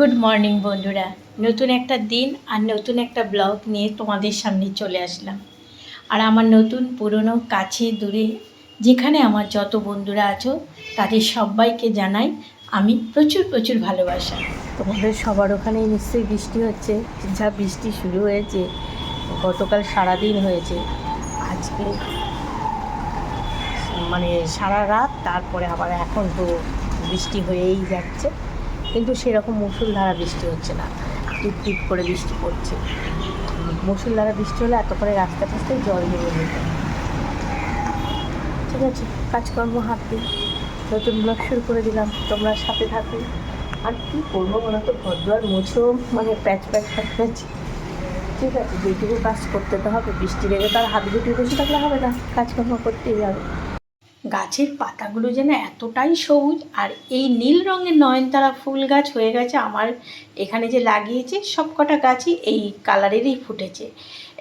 Good morning বন্ধুরা। নতুন একটা দিন আর নতুন একটা ব্লগ নিয়ে তোমাদের সামনে চলে আসলাম। আর আমার নতুন, পুরনো, কাছে, দূরে যেখানে আমার যত বন্ধুরা আছো, তাদের সবাইকে জানাই আমি প্রচুর প্রচুর ভালোবাসা। তোমাদের সবার ওখানে নিশ্চয়ই বৃষ্টি হচ্ছে। যা বৃষ্টি শুরু হয়েছে, গতকাল সারাদিন হয়েছে। আজকে মানে সারা রাত, তারপরে আবার এখন তো বৃষ্টি হয়েই যাচ্ছে। কিন্তু সেরকম মুসুলধারা বৃষ্টি হচ্ছে না। টিপ টিপ করে বৃষ্টি পড়ছে। মুসুলধারা বৃষ্টি হলে এত করে রাস্তা টাস্তায় জল জমে যেত। ঠিক আছে, কাজকর্ম হাত। দিই নতুন ব্লগ শুরু করে দিলাম। তোমরা সাথে থাকো। আর কী করব বলো তো? ঘর দুয়ার মুছো মানে প্যাচ প্যাচ প্যাচ প্যাচ। ঠিক আছে, যেটুকু কাজ করতে তো হবে, বৃষ্টি লেগে তার হাত গুটিয়ে বসে থাকলে হবে না। কাজকর্ম করতেই হবে। গাছের পাতাগুলো যেন এতটাই সবুজ আর এই নীল রঙের নয়নতারা ফুল গাছ হয়ে গেছে আমার। এখানে যে লাগিয়েছে সব কটা গাছই এই কালারেরই ফুটেছে।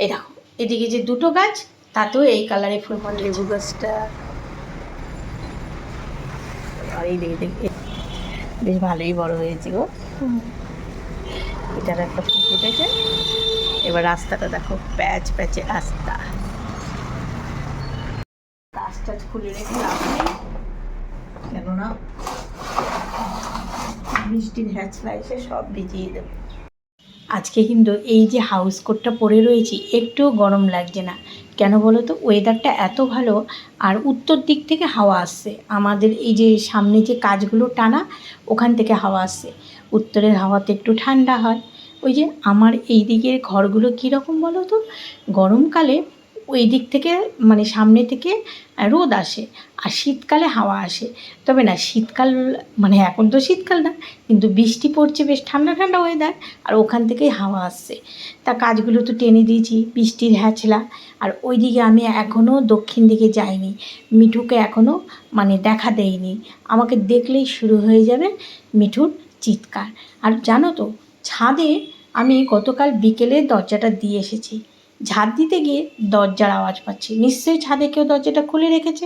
এই দেখো এদিকে যে দুটো গাছ তাতেও এই কালারে ফুল ফুটে লেবু গাছটা। আর এই দেখে দেখে বেশ ভালোই বড় হয়েছে গো। এটার একটা ফুল ফুটেছে। এবার রাস্তাটা দেখো প্যাচ প্যাচে রাস্তা। কাজ খুলে রেখে লাভ নেই। কেননা বৃষ্টির হ্যাচলা এসে সব ভিজিয়ে দেবে। আজকে কিন্তু এই যে হাউস কোটটা পরে রয়েছি, একটুও গরম লাগছে না। কেন বলো তো? ওয়েদারটা এত ভালো, আর উত্তর দিক থেকে হাওয়া আসছে। আমাদের এই যে সামনে যে কাজগুলো টানা, ওখান থেকে হাওয়া আসছে। উত্তরের হাওয়াতে একটু ঠান্ডা হয়। ওই যে আমার এই দিকের ঘরগুলো কীরকম বলো তো? গরমকালে ওই দিক থেকে মানে সামনে থেকে রোদ আসে। আর শীতকালে হাওয়া আসে। তবে না, শীতকাল মানে এখন তো শীতকাল না, কিন্তু বৃষ্টি পড়ছে, বেশ ঠান্ডা ঠান্ডা ওয়েদার আর ওখান থেকেই হাওয়া আসছে। তা কাজগুলো তো টেনে দিয়েছি, বৃষ্টির হ্যাচলা। আর ওই দিকে আমি এখনও দক্ষিণ দিকে যাইনি। মিঠুকে এখনও মানে দেখা দেয়নি আমাকে দেখলেই শুরু হয়ে যাবে মিঠুর চিৎকার। আর জানো তো, ছাদে আমি গতকাল বিকেলে দরজাটা দিয়ে এসেছি। ঝাড় দিতে গিয়ে দরজার আওয়াজ পাচ্ছি। নিশ্চয়ই ছাদে কেউ দরজাটা খুলে রেখেছে?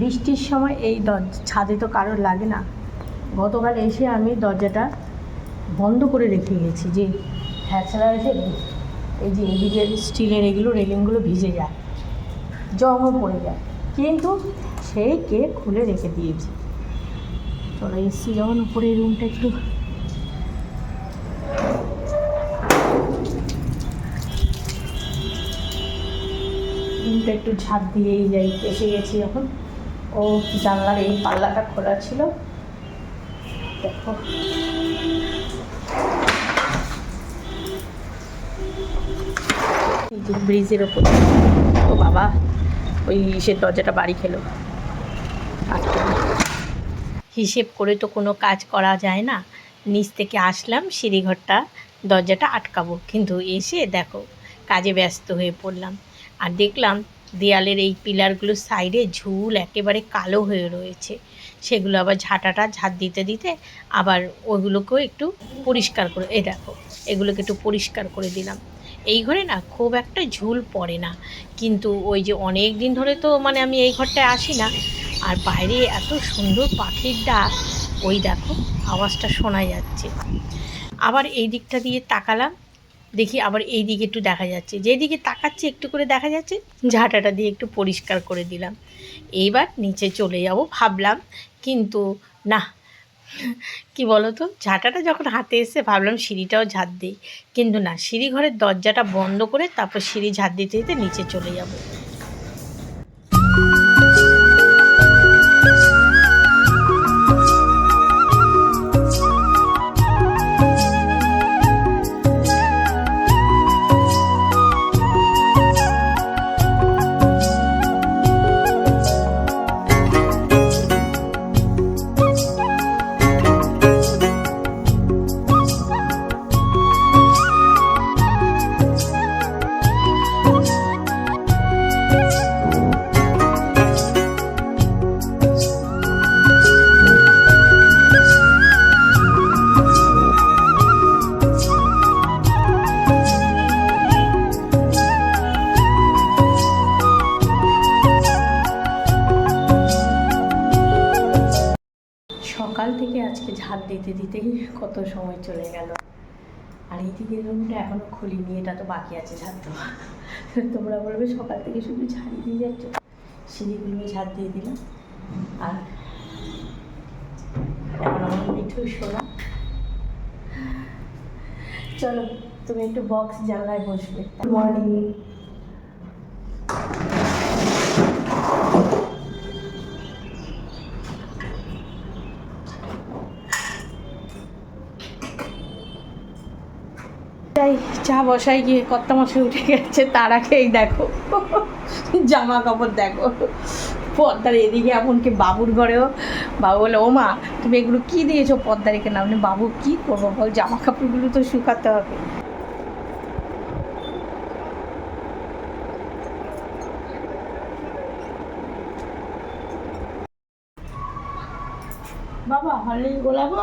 বৃষ্টির সময় এই দরজা ছাদে তো কারোর লাগে না। গতকাল এসে আমি দরজাটা বন্ধ করে রেখে গেছি যে হ্যাচলা এসে এই যে এদিকের স্টিলের এগুলো, রেলিংগুলো ভিজে যায়, জমও পড়ে যায়। কিন্তু সেই কে খুলে রেখে দিয়েছে? চলো, এসছি যখন উপরে রুমটা একটু রুমটা একটু ঝাঁপ দিয়েই যাই, এসে গেছি যখন ও জানলার এই পাল্লাটা খোলা ছিল। দেখো। ব্রিজের ওপর। ও বাবা, ওই ইসের দরজাটা বাড়ি খেলো। হিসেব করে তো কোনো কাজ করা যায় না। নিচ থেকে আসলাম, সিঁড়িঘরটা, দরজাটা আটকাবো। কিন্তু এসে দেখো, কাজে ব্যস্ত হয়ে পড়লাম। আর দেখলাম দেয়ালের এই পিলারগুলোর সাইডে ঝুল একেবারে কালো হয়ে রয়েছে। সেগুলো আবার ঝাঁটাটা ঝাঁট দিতে দিতে আবার ওগুলোকেও একটু পরিষ্কার করে, এই দেখো, এগুলোকে একটু পরিষ্কার করে দিলাম। এই ঘরে না খুব একটা ঝুল পড়ে না। কিন্তু ওই যে অনেক দিন ধরে তো মানে আমি এই ঘরটায় আসি না, আর বাইরে এত সুন্দর পাখির ডাক, ওই দেখো, আওয়াজটা শোনা যাচ্ছে। আবার এই দিকটা দিয়ে তাকালাম দেখি আবার এই দিকে একটু দেখা যাচ্ছে। যেদিকে তাকাচ্ছি একটু করে দেখা যাচ্ছে, ঝাঁটাটা দিয়ে একটু পরিষ্কার করে দিলাম। এইবার নিচে চলে যাব ভাবলাম, কিন্তু না, কি বলো তো ঝাঁটাটা যখন হাতে এসে ভাবলাম সিঁড়িটাও ঝাঁট দিই। কিন্তু না সিঁড়ি ঘরের দরজাটা বন্ধ করে তারপর সিঁড়ি ঝাঁট দিতে দিতে নিচে চলে যাব। দিতে দিতেই কত সময় চলে গেল। আর এই দিকের রুমটা এখনও খুলিনি, এটা তো বাকি আছে ঝাঁট দেওয়া। তোমরা বলবে সকাল থেকে শুধু ঝাড়ি দিয়ে যাচ্ছ। সিঁড়িগুলো ঝাঁট দিয়ে দিলাম। আর মিঠু শোনা চলো, তুমি একটু বক্স জানলায় বসবে। মর্নিং তাই চা বসাই গিয়ে কত্তা মাসে উঠে গেছে তার আগেই দেখো জামা কাপড় দেখো। পর্দার এদিকে এমনকি বাবুর ঘরেও বাবু বলে ও মা তুমি এগুলো কী দিয়েছ পর্দা রেখে না বাবু কী করব বল জামা কাপড়গুলো তো শুকাতে হবে। বাবা হলে গোলাবো?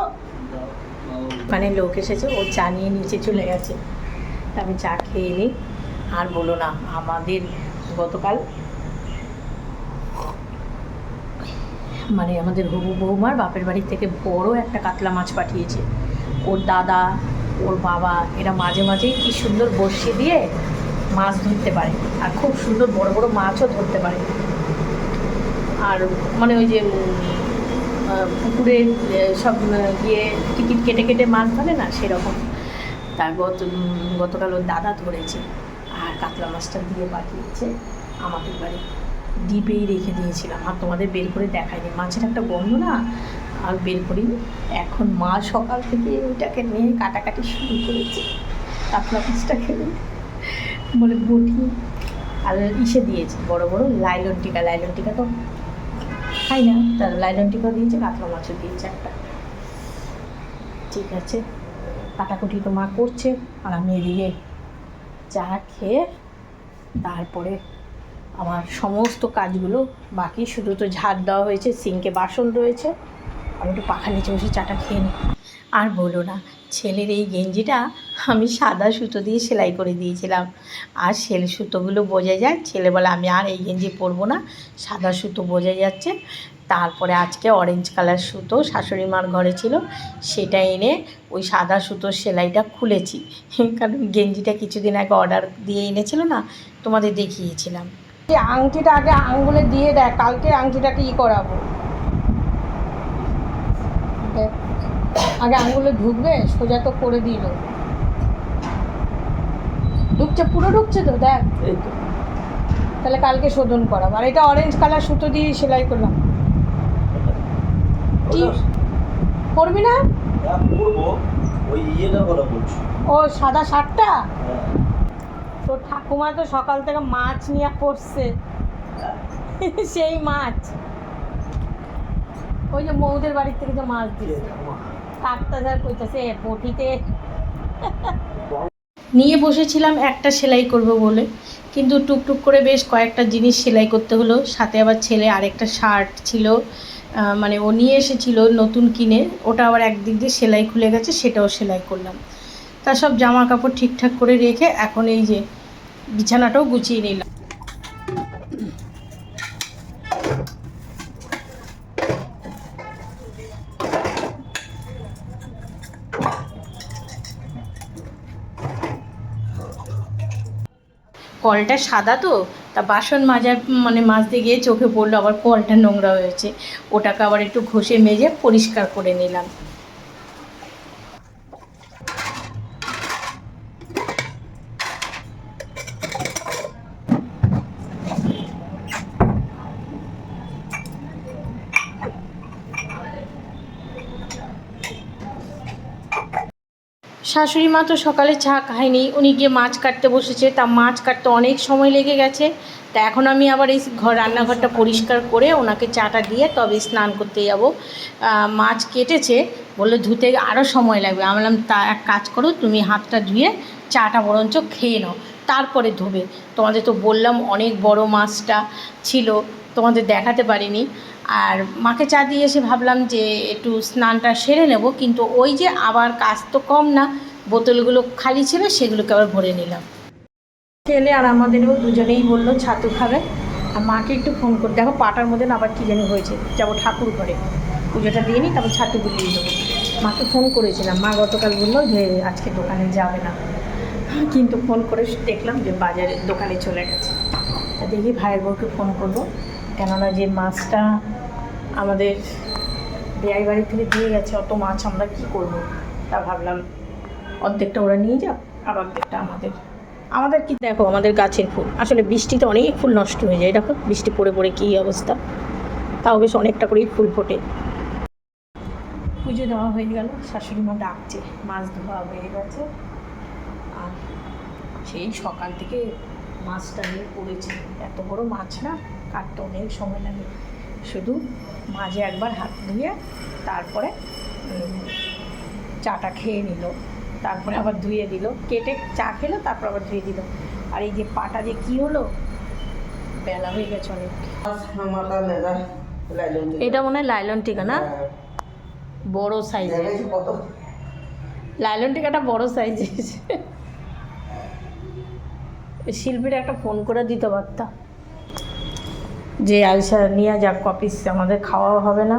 মানে লোক এসেছে ও চা নিয়ে নিচে চলে গেছে। আমি চা খেয়ে নিই। আর বলো না, আমাদের গতকাল মানে আমাদের হবু বৌমার বাপের বাড়ি থেকে বড় একটা কাতলা মাছ পাঠিয়েছে। ওর দাদা, ওর বাবা, এরা মাঝে মাঝেই কি সুন্দর বসিয়ে দিয়ে মাছ ধরতে পারে। আর খুব সুন্দর বড় বড় মাছও ধরতে পারে। আর মানে ওই যে পুকুরে সব গিয়ে টিকিট কেটে কেটে মাছ ধরে না, সেরকম। তার গত গতকাল ওর দাদা ধরেছে আর কাতলা মাছটা দিয়ে পাঠিয়েছে আমাদের বাড়ি। ডিপেই রেখে দিয়েছিলাম। আর তোমাদের বের করে দেখায়নি মাছের একটা গন্ধ না? আর বের করিনি। এখন মা সকাল থেকে ওইটাকে নিয়ে কাটাকাটি শুরু করেছে। কাতলা মাছটা খেলে বলে বটি আর ইসে দিয়েছে। বড় বড় লাইলন টিকা লাইলন টিকা তো খাই না। তার লাইলন টিকা দিয়েছে, কাতলা মাছও দিয়েছে একটা। ঠিক আছে। কাটাকুটি তো মা করছে, আর আমি এদিকে চা খেয়ে তারপরে আমার সমস্ত কাজগুলো বাকি, শুধু তো ঝাড় দেওয়া হয়েছে, সিঙ্কে বাসন রয়েছে, আমি একটু পাখা নিচে বসে চাটা খেয়ে নিই। আর বলো না, ছেলের এই গেঞ্জিটা আমি সাদা সুতো দিয়ে সেলাই করে দিয়েছিলাম। আর সেল সুতোগুলো বোঝা যায়, ছেলে বলে আমি আর এই গেঞ্জি পরবো না, সাদা সুতো বোঝা যাচ্ছে। তারপরে আজকে অরেঞ্জ কালার সুতো শাশুড়ি মার ঘরে ছিল সেটা এনে ওই সাদা সুতোর সেলাইটা খুলেছি। কারণ গেঞ্জিটা কিছুদিন আগে অর্ডার দিয়ে এনেছিল না তোমাদের দেখিয়েছিলাম। এই আংটিটা আগে আঙ্গুলে দিয়ে দেয় কালকে আংটিটাকে ই করাবো। আগে আঙ্গুলে ঢুকবে সোজা তো করে দিল। ঢুকছে পুরো ঢুকছে তো দেখ। তাহলে কালকে শোধন করাবো। আর এটা অরেঞ্জ কালার সুতো দিয়ে সেলাই করলাম। করবি না? হ্যাঁ, ওই ইয়েটা বলা বলছি ও সাদা শার্টটা? হ্যাঁ। তোর ঠাকুমা তো সকাল থেকে মাছ নিয়ে পড়ছে সেই মাছ। ওই যে মৌদের বাড়ির থেকে যে মাছ দিচ্ছে কাকটা স্যার কইতাছে বটিতে। নিয়ে বসেছিলাম একটা সেলাই করব বলে। কিন্তু টুকটুক করে বেশ কয়েকটা জিনিস সেলাই করতে হলো। সাথে আবার ছেলে আরেকটা শার্ট ছিল। মানে ও নিয়ে এসেছিল নতুন কিনে, ওটা আবার একদিক দিয়ে সেলাই খুলে গেছে, সেটাও সেলাই করলাম। তা সব জামা কাপড় ঠিকঠাক করে রেখে এখন এই যে বিছানাটাও গুছিয়ে নিলাম। কলটা সাদা তো? তা বাসন মাজার মানে মাজতে গিয়ে চোখে পড়ল, আবার কলটা নোংরা হয়েছে। ওটাকে আবার একটু ঘষে মেজে পরিষ্কার করে নিলাম। শাশুড়ি মা তো সকালে চা খায়নি, উনি গিয়ে মাছ কাটতে বসেছে, তা মাছ কাটতে অনেক সময় লেগে গেছে। তা এখন আমি আবার এই ঘর, রান্নাঘরটা পরিষ্কার করে ওনাকে চাটা দিয়ে তবে স্নান করতে যাব। মাছ কেটেছে, বলল ধুতে আরও সময় লাগবে। আমি বললাম, তা এক কাজ করো, তুমি হাতটা ধুয়ে চাটা বরঞ্চ খেয়ে নাও। তারপরে ধোবে। তোমাদের তো বললাম, অনেক বড় মাছটা ছিল, তোমাদের দেখাতে পারিনি। আর মাকে চা দিয়ে এসে ভাবলাম যে একটু স্নানটা সেরে নেব, কিন্তু ওই যে আবার কাজ তো কম না, বোতলগুলো খালি ছিল, সেগুলোকে আবার ভরে নিলাম। ছেলে আর আমাদেরও দুজনেই বলল, ছাতু খাবে। আর মাকে একটু ফোন করে, দেখো পাটার মধ্যে আবার কী জানি হয়েছে, যাব ঠাকুর ঘরে। পুজোটা দিয়ে নিই, তারপর ছাতু বুলিয়ে দেবো। মাকে ফোন করেছিলাম, মা গতকাল বলল যে আজকে দোকানে যাবে না। কিন্তু ফোন করে দেখলাম যে বাজারে দোকানে চলে গেছে। দেখি ভাইয়ের বউকে ফোন করব। কেননা যে মাছটা আমাদের বেয়াই বাড়ি থেকে দিয়ে গেছে, অত মাছ আমরা কী করব? তা ভাবলাম অর্ধেকটা ওরা নিয়ে যাক, আর অর্ধেকটা আমাদের। আমাদের কি দেখো, আমাদের গাছের ফুল। আসলে বৃষ্টিতে অনেক ফুল নষ্ট হয়ে যায়। দেখো, বৃষ্টি পড়ে পড়ে কী অবস্থা। তাও বেশ অনেকটা করেই ফুল ফোটে। পুজো দেওয়া হয়ে গেল শাশুড়ি মা ডাকছে, মাছ ধোয়া হয়ে গেছে। সেই সকাল থেকে মাছটা নিয়ে পড়েছে। এত বড় মাছ না কাটতে অনেক সময় লাগে। শুধু মাঝে একবার হাত ধুয়ে তারপরে চাটা খেয়ে নিল। তারপরে আবার ধুয়ে দিল। কেটে চা খেলো তারপর আবার ধুয়ে দিল। আর এই যে পাটা যে কী হলো বেলা হয়ে গেছে অনেক। এটা মনে হয় লাইলন টিকা না? বড় সাইজের কত? লাইলন টিকাটা বড় সাইজের শিল্পীর একটা ফোন করে দিতে পারতাম যে আলসা নিয়ে যাক কপিস আমাদের খাওয়াও হবে না।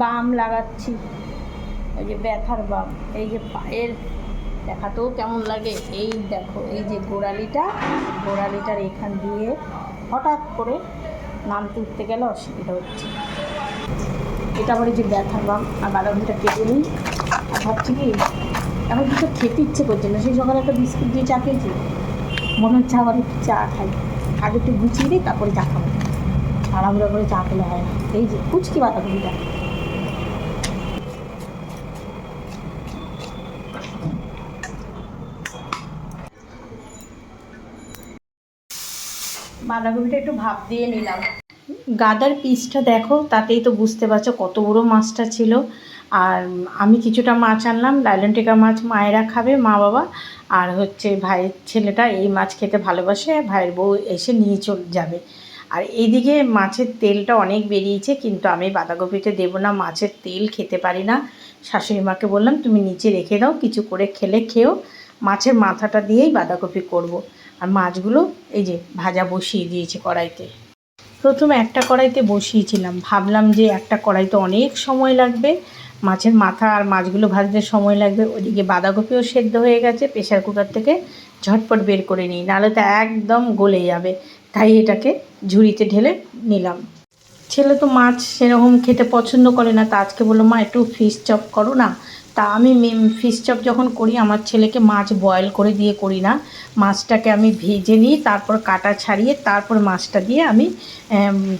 বাম লাগাচ্ছি। ওই যে ব্যথার বাম, এই যে পায়ের দেখাতেও কেমন লাগে? এই দেখো, এই যে গোড়ালিটা, গোড়ালিটার এখান দিয়ে হঠাৎ করে নামতে উঠতে গেলে অসুবিধা হচ্ছে। এটা আবার যে ব্যথার বাম আর বাদামটা কেটে নিই। আর ভাবছি কি এখন কিছু খেতে ইচ্ছে করছে না। সেই সকালে একটা বিস্কুট দিয়ে চা খেয়েছি। মনে হচ্ছে আবার একটু চা খাই। আগে একটু গুছিয়ে দিই তারপরে চা খাব। তাড়াহুড়া করে চা খেলে হয় না। এই যে কুচকি বাঁধাকপিটা। বাঁধাকপিটা একটু ভাপ দিয়ে নিলাম। গাদার পিসটা দেখো, তাতেই তো বুঝতে পারছ কত বড়ো মাছটা ছিল। আর আমি কিছুটা মাছ আনলাম লাইলন টেকা মাছ মায়েরা খাবে, মা বাবা। আর হচ্ছে ভাইয়ের ছেলেটা এই মাছ খেতে ভালোবাসে, ভাইয়ের বউ এসে নিয়ে চল, যাবে। আর এইদিকে মাছের তেলটা অনেক বেরিয়েছে, কিন্তু আমি বাঁধাকপিতে দেবো না, মাছের তেল খেতে পারি না। শাশুড়ি মাকে বললাম, তুমি নিচে রেখে দাও, কিছু করে খেলে খেও। মাছের মাথাটা দিয়েই বাঁধাকপি করব। আর মাছগুলো এই যে ভাজা বসিয়ে দিয়েছি কড়াইতে। প্রথমে একটা কড়াইতে বসিয়েছিলাম। ভাবলাম যে একটা কড়াইতে অনেক সময় লাগবে। মাছের মাথা আর মাছগুলো ভাজতে সময় লাগবে। ওদিকে বাঁধাকপিও সেদ্ধ হয়ে গেছে। প্রেশার কুকার থেকে ঝটপট বের করে নিই। নাহলে তো একদম গলে যাবে। তাই এটাকে ঝুড়িতে ঢেলে নিলাম। ছেলে তো মাছ সেরকম খেতে পছন্দ করে না। তা আজকে বলল, মা, একটু ফিশ চপ করো না? তা আমি ফিশ চপ যখন করি, আমার ছেলেকে মাছ বয়েল করে দিয়ে করি না। মাছটাকে আমি ভেজে নিই, তারপর কাটা ছাড়িয়ে, তারপর মাছটা দিয়ে আমি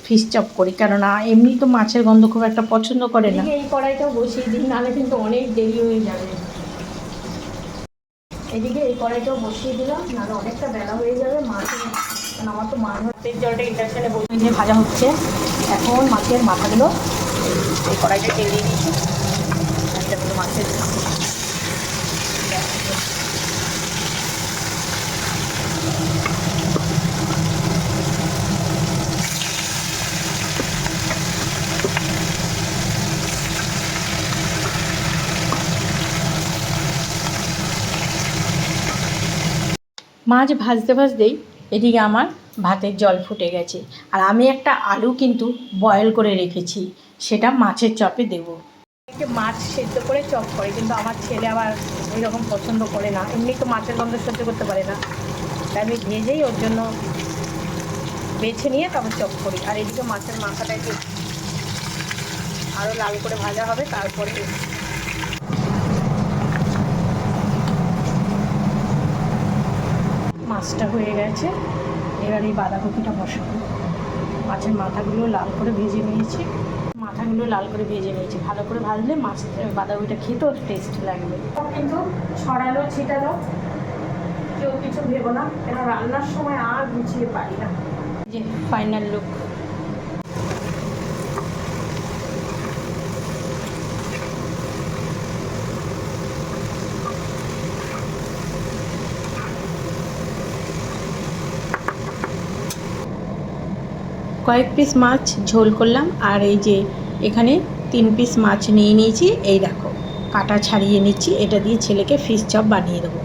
ফিশ চপ করি। কেননা, এমনি তো মাছের গন্ধ খুব একটা পছন্দ করে না। এই কড়াইটাও বসিয়ে দিই, নাহলে কিন্তু অনেক দেরি হয়ে যাবে। এদিকে এই কড়াইটাও বসিয়ে দিলাম, নাহলে অনেকটা বেলা হয়ে যাবে, মাছ আমার তো মাছ ভাতের জলটা ইন্ডাকশানে বসিয়ে ভাজা হচ্ছে, এখন মাছের মাথাগুলো এই কড়াইটা তেল দিচ্ছি মাছ ভাজতে ভাজতেই এদিকে আমার ভাতের জল ফুটে গেছে। আর আমি একটা আলু কিন্তু বয়েল করে রেখেছি। সেটা মাছের চপে দেবো। মাছ সেদ্ধ করে চপ করে, কিন্তু আমার ছেলে আবার ওই রকম পছন্দ করে না। এমনি তো মাছের গন্ধ সহ্য করতে পারে না। তাই আমি ভেজেই ওর জন্য বেছে নিয়ে তারপর চপ করি। আর এদিকে মাছের মাথাটা একটু আরও লাল করে ভাজা হবে, তারপরে মাছটা হয়ে গেছে। এবার এই বাঁধাকপিটা বসাবো। মাছের মাথাগুলো লাল করে ভেজে নিয়েছি। মাথাগুলো লাল করে ভেজে নিয়েছি। ভালো করে ভাজলে মাছ বাঁধাকপিটা খেতেও টেস্ট লাগবে। কিন্তু ছড়ালো ছিটালো। কেউ কিছু ভেবো না। কেন রান্নার সময় আর গুছিয়ে পারি না। যে ফাইনাল লুক কয়েক পিস মাছ ঝোল করলাম আর এই যে এখানে তিন পিস মাছ নিয়ে নিয়েছি এই দেখো কাটা ছাড়িয়ে নিচ্ছি এটা দিয়ে ছেলেকে ফিশ চপ বানিয়ে দেবো।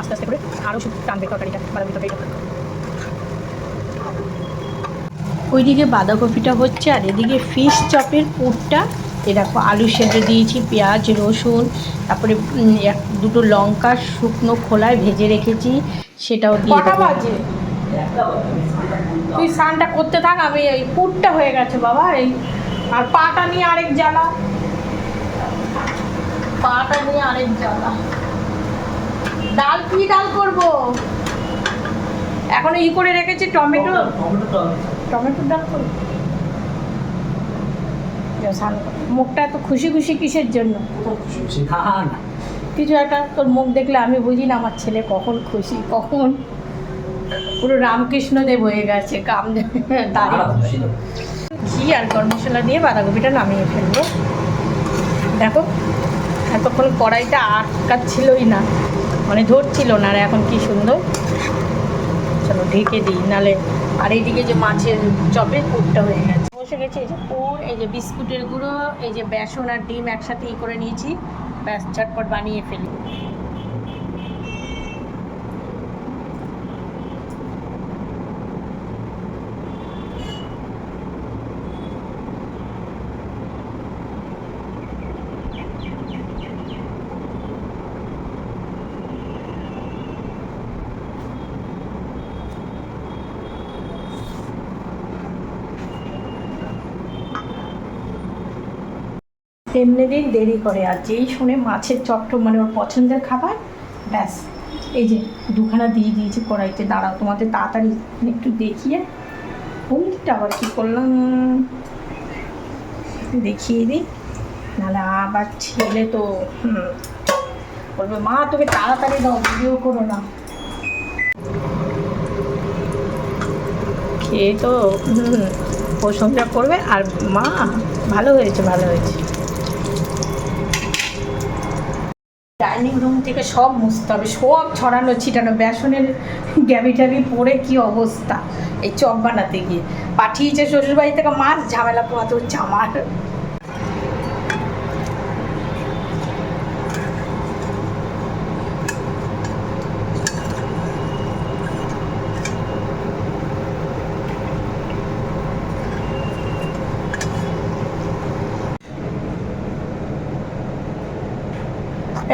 আস্তে আস্তে করে আরও টানবে তরকারিটা বাদামি তরকারিটা। ওইদিকে বাঁধাকপিটা হচ্ছে আর এদিকে ফিশ চপের পুরটা এ দেখো আলু সেদ্ধ দিয়েছি পেঁয়াজ রসুন তারপরে এক দুটো লঙ্কা শুকনো খোলায় ভেজে রেখেছি সেটাও দিয়ে দেবো। তুই স্নানটা করতে থাক আমি এই পুরটা হয়ে গেছে বাবা এই আর পাটা নিয়ে আরেক জ্বালা। পাটা নিয়ে আরেক জ্বালা। ডাল কি ডাল করব? এখন ই করে রেখেছি টমেটো। টমেটোর ডাল করব। মুখটা এত খুশি খুশি কিসের জন্য? কিছু একটা তোর মুখ দেখলে আমি বুঝি না আমার ছেলে কখন খুশি কখন পুরো রামকৃষ্ণ দেব হয়ে গেছে কাম ঘি আর গরম মশলা দিয়ে বাঁধাকপিটা নামিয়ে ফেলব। দেখো এতক্ষণ কড়াইটা আটকাচ্ছিলই না। মানে ধরছিল না আর এখন কি সুন্দর। চলো ঢেকে দিই নালে আর এইদিকে যে মাছের চপের পুরটা হয়ে গেছে। বসে গেছে এই যে পুর এই যে বিস্কুটের গুঁড়ো এই যে বেসন আর ডিম একসাথে ই করে নিয়েছি। ব্যাস ঝটপট বানিয়ে ফেলি। এমনি দিন দেরি করে আর যেই শুনে মাছের চট্ট মানে ওর পছন্দের খাবার, ব্যাস। এই যে দুখানা দিয়ে দিয়েছি কড়াইতে, দাঁড়াও তোমাদের তাড়াতাড়ি একটু দেখিয়ে। কোনটা আবার কী করলাম? দেখিয়ে দিই। নাহলে আবার ছেলে তো বলবে, মা, তোকে তাড়াতাড়ি দাও, ভিডিও করো না। খেয়ে তো প্রশংসা করবে। আর মা, ভালো হয়েছে ভালো হয়েছে। ডাইনিং রুম থেকে সব মুছতে হবে, সব ছড়ানো ছিটানো, বেসনের গ্যাবি ট্যাবি পরে কি অবস্থা? এই চপ বানাতে গিয়ে। পাঠিয়েছে শ্বশুরবাড়ি থেকে মাছ ঝামেলা পোহাতে হচ্ছে আমার।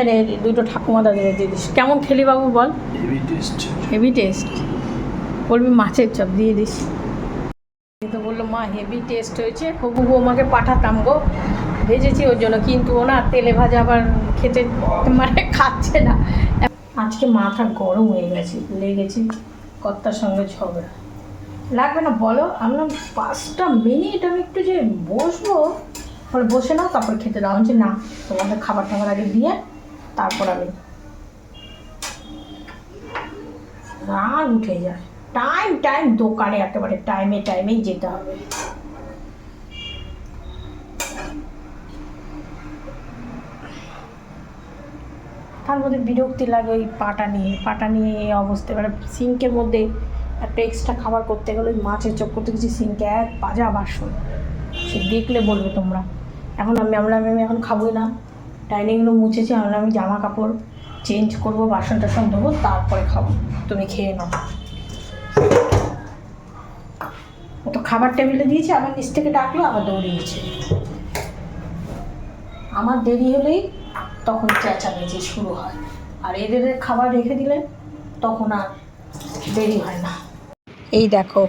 এরে দুটো ঠাকুমা দাদা দিয়ে দিস কেমন খেলি বাবু বল? হেভি টেস্ট বলবি মাছের চপ দিয়ে দিস। এ তো বলল মা হেভি টেস্ট হয়েছে। হবু বৌমাকে পাঠাতাম গো। ভেজেছি ওর জন্য কিন্তু ও না তেলে ভাজা আবার খেতে মানে খাচ্ছে না। আজকে মাথা গরম হয়ে গেছে লেগেছে কর্তার সঙ্গে ঝগড়া। লাগবে না বলো আমি পাঁচটা মিনিট আমি একটু যে বসবো। পরে বসে নাও তারপর খেতে দাও। যে না তোমাদের খাবার টাবার আগে দিয়ে তারপর আমি রাগ উঠে যায়। টাইম টাইম দোকানে একেবারে টাইমে টাইমেই যেতে হবে। তার মধ্যে বিরক্তি লাগে ওই পাটা নিয়ে। পাটা নিয়ে এই অবস্থা। এবারে সিঙ্কের মধ্যে একটা এক্সট্রা খাবার করতে গেলে ওই মাছের চোখ করতে গেছি সিঙ্কে এক বাজা বাসন সে দেখলে বলবে তোমরা। এখন আমি আমরা আমি এখন খাবোই না। ডাইনিং রুম মুছেছি আমরা আমি জামা কাপড় চেঞ্জ করব বাসন টাসন ধোবো, তারপরে খাব। তুমি খেয়ে নাও। ও তো খাবার টেবিলে দিয়েছে, আবার নিচ থেকে ডাকলো, আবার দৌড়িয়েছে। আমার দেরি হলেই তখন চেঁচামেচি শুরু হয়। আর এদের খাবার রেখে দিলে তখন আর দেরি হয় না। এই দেখো,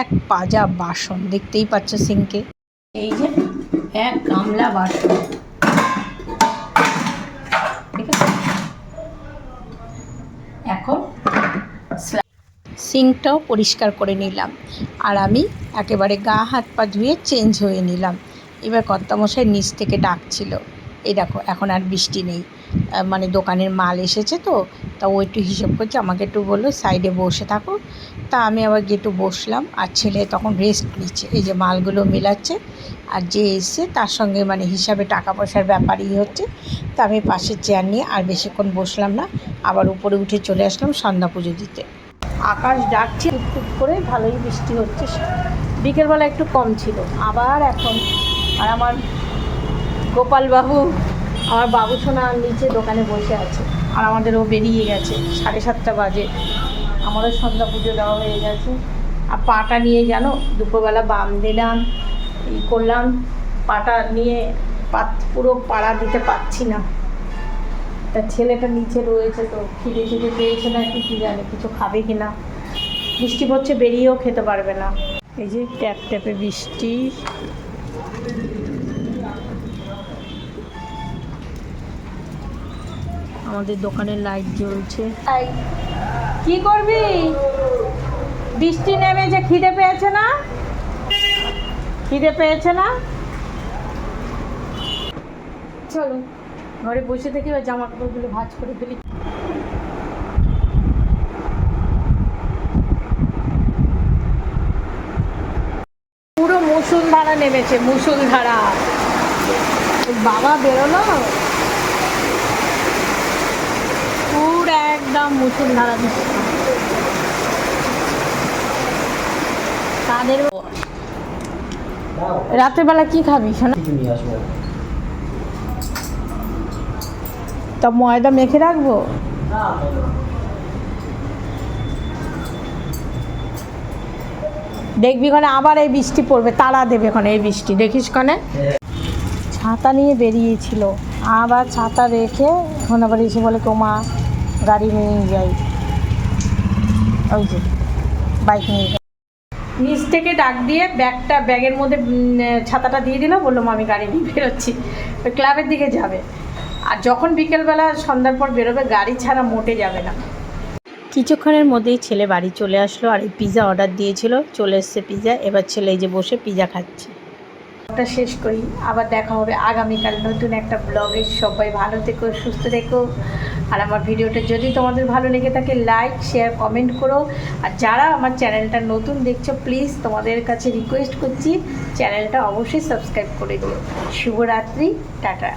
এক পাজা বাসন, দেখতেই পাচ্ছ সিঙ্কে। এই যে এক গামলা বাসন। এখন সিঙ্কটাও পরিষ্কার করে নিলাম। আর আমি একেবারে গা হাত পা ধুয়ে চেঞ্জ হয়ে নিলাম। এবার কর্তামশাই নিচ থেকে ডাকছিল। এই দেখো, এখন আর বৃষ্টি নেই। মানে দোকানের মাল এসেছে তো তা ও একটু হিসেব করছে, আমাকে একটু বলল, সাইডে বসে থাকো। তা আমি আবার গিয়ে একটু বসলাম, আর ছেলে তখন রেস্ট নিচ্ছে, এই যে মালগুলো মেলাচ্ছে, আর যে এসছে তার সঙ্গে মানে হিসাবে টাকা পয়সার ব্যাপারই হচ্ছে। তা আমি পাশের চেয়ার নিয়ে আর বেশিক্ষণ বসলাম না, আবার উপরে উঠে চলে আসলাম সন্ধ্যা পুজো দিতে। আকাশ ডাকছে টুকটুক করে ভালোই বৃষ্টি হচ্ছে। বিকেলবেলা একটু কম ছিল, আবার এখন আর আমার গোপাল বাবু আমার বাবু সোনা নিচে দোকানে বসে আছে। আর আমাদেরও বেরিয়ে গেছে, সাড়ে সাতটা বাজে। আমারও সন্ধ্যা পুজো দেওয়া হয়ে গেছে। আর পাটা নিয়ে জানো, দুপুরবেলা বাম দিলাম, ই করলাম, পাটা নিয়ে পাত, পুরো পাড়া দিতে পারছি না। তা ছেলেটা নিচে রয়েছে তো, খিদে খিদে পেয়েছে না কি, কী জানে, কিছু খাবে কি না। বৃষ্টি পড়ছে, বেরিয়েও খেতে পারবে না। এই যে ট্যাপ ট্যাপে বৃষ্টি। আমাদের দোকানের লাইট জ্বলছে। কি করবি? বৃষ্টি নেমেছে খিদে পেয়েছে না? খিদে পেয়েছে না? চলো, ঘরে বসে থেকে এবার জামা কাপড়গুলো ভাঁজ করে ফেলি। পুরো মুসুলধারা নেমেছে, মুসুলধারা। বাবা বেরোলো পুরো একদম মুসুলধারা দিচ্ছে। তাদের রাতের বেলা কি খাবি শোনা? তা ময়দা মেখে রাখব? দেখবি ওখানে আবার এই বৃষ্টি পড়বে তারা দেবে ওখানে এই বৃষ্টি। দেখিস ওখানে? ছাতা নিয়ে বেরিয়েছিল। আবার ছাতা রেখে এখন আবার এসে বলে কোমা গাড়ি নিয়ে যাই। ওই যে বাইক নিয়ে যাই। নিচ থেকে ডাক দিয়ে ব্যাগটা ব্যাগের মধ্যে ছাতাটা দিয়ে দিল বলল আমি গাড়ি নিয়ে বেরোচ্ছি। ওই ক্লাবের দিকে যাবে। আর যখন বিকেলবেলা সন্ধ্যার পর বেরোবে গাড়ি ছাড়া মোটে যাবে না। কিছুক্ষণের মধ্যেই ছেলে বাড়ি চলে আসলো আর এই পিৎজা অর্ডার দিয়েছিল। চলে এসছে পিৎজা এবার ছেলে এই যে বসে পিৎজা খাচ্ছে। ওটা শেষ করি। আবার দেখা হবে আগামীকাল নতুন একটা ব্লগে। সবাই ভালো থেকো, সুস্থ থেকো। আর আমার ভিডিওটা যদি তোমাদের ভালো লেগে থাকে লাইক শেয়ার কমেন্ট করো। আর যারা আমার চ্যানেলটা নতুন দেখছ প্লিজ তোমাদের কাছে রিকোয়েস্ট করছি, চ্যানেলটা অবশ্যই সাবস্ক্রাইব করে দিও। শুভরাত্রি, টাটা।